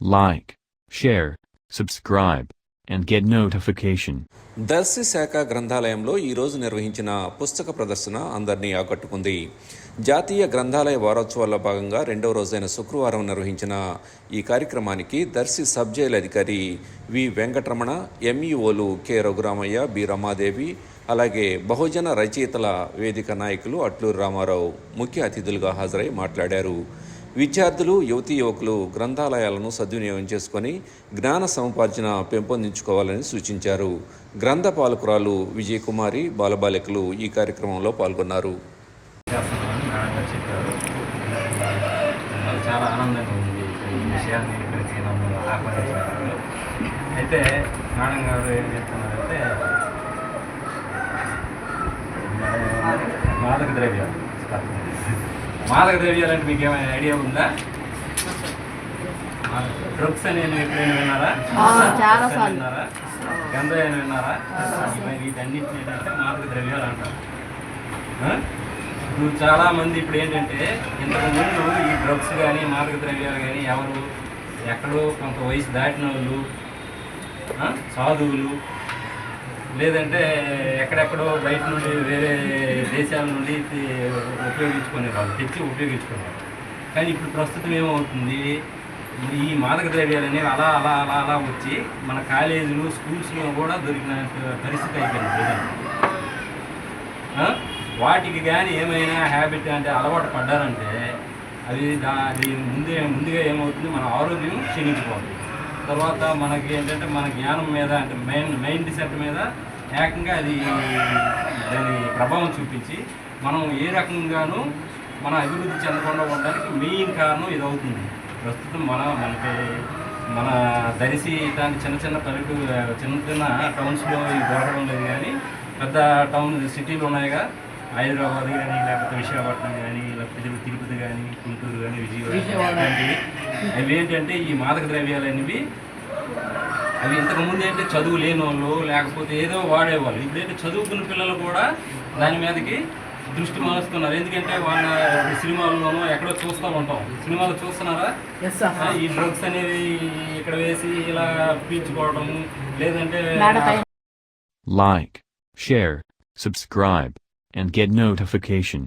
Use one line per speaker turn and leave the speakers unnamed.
Like, share, subscribe, and get notification.
Darsi శాఖ గ్రంథాలయంలో ఈరోజు నిర్వహించిన పుస్తక ప్రదర్శన అందరినీ ఆకట్టుకుంది జాతీయ గ్రంథాలయ వారోత్సవాల్లో భాగంగా రెండవ రోజైన శుక్రవారం నిర్వహించిన ఈ కార్యక్రమానికి దర్శి సబ్ జైలు అధికారి వి వెంకటరమణ ఎంఈఓలు కె రఘురామయ్య బి రమాదేవి అలాగే బహుజన రచయితల వేదిక నాయకులు అట్లూరు రామారావు ముఖ్య అతిథులుగా హాజరై మాట్లాడారు విద్యార్థులు యువతీ యువకులు గ్రంథాలయాలను సద్వినియోగం చేసుకొని జ్ఞాన సముపార్జన పెంపొందించుకోవాలని సూచించారు. గ్రంథ పాలకురాలు విజయకుమారి బాలబాలికలు ఈ కార్యక్రమంలో పాల్గొన్నారు.
చాలా ఆనందంగా ఉంది. ఈ విషయాన్ని ఇక్కడికి నన్ను ఆహ్వానించినందుకు అయితే మేడం గారు ఏం చెప్తున్నారంటే మాదక ద్రవ్యాలు మాదక ద్రవ్యాలు అంటే మీకు ఏమైనా ఐడియా ఉందా? డ్రగ్స్ అని ఎప్పుడైనా విన్నారా?
చాలా
Drugs అని విన్నారా? గంధం విన్నారా? ఇవి- వీటన్నిటిని ఏంటంటే మాదక ద్రవ్యాలు అంటారు. ఆ? ఇప్పుడు చాలా మంది ఇప్పుడు ఏంటంటే ఇంతకు ముందు ఈ డ్రగ్స్ కానీ మాదక ద్రవ్యాలు కానీ ఎవరు? ఎక్కడో కొంత వయసు దాటిన వాళ్ళు? సాధువులు లేదంటే ఎక్కడెక్కడో బయట నుండి వేరే దేశాల నుండి తి- ఉపయోగించుకునే వాళ్ళు తెచ్చి ఉపయోగించుకునేవాళ్ళు కానీ ఇప్పుడు ప్రస్తుతం ఏమవుతుంది ఈ మాదక ద్రవ్యాలు అనేవి అలా అలా అలా అలా వచ్చి మన కాలేజీలు స్కూల్స్లో కూడా దొరికిన పరిస్థితి అయిపోయింది వాటికి కానీ ఏమైనా హ్యాబిట్ అంటే అలవాటు పడ్డారంటే అది దా అది ముందే ముందుగా ఏమవుతుంది మన ఆరోగ్యం క్షీణించిపోతుంది. తర్వాత మనకి ఏంటంటే మన జ్ఞానం మీద అంటే మైండ్ మైండ్ సెట్ మీద ఏకంగా అది దాని ప్రభావం చూపించి మనం ఏ రకంగానూ మన అభివృద్ధి చెందకుండా ఉండడానికి మెయిన్ కారణం ఇది అవుతుంది ప్రస్తుతం మన మనకి మన దరిసి ఇట్లాంటి చిన్న చిన్న పల్లెటూరు చిన్న చిన్న టౌన్స్లో దొరకడం లేదు కానీ పెద్ద టౌన్ సిటీలు ఉన్నాయిగా. హైదరాబాద్ కానీ లేకపోతే విశాఖపట్నం కానీ లేకపోతే తిరు- తిరుపతి కానీ గుంటూరు కానీ విజయవాడ ఇలాంటివి అవి ఏంటంటే ఈ మాదక ద్రవ్యాలు అనేవి అవి ఇంతకుముందు ఏంటంటే చదువు లేని వాళ్ళు లేకపోతే ఏదో వాడేవాళ్ళు. ఇప్పుడైతే చదువుకున్న పిల్లలు కూడా దాని మీదకి దృష్టి మారుస్తున్నారు. ఎందుకంటే వాళ్ళ సినిమాల్లోనూ ఎక్కడో చూస్తూ ఉంటాం. సినిమాలు చూస్తున్నారా? ఈ డ్రగ్స్ అనేవి ఇక్కడ వేసి ఇలా పీల్చుకోవడం లేదంటే
Like, share, subscribe, and get notification.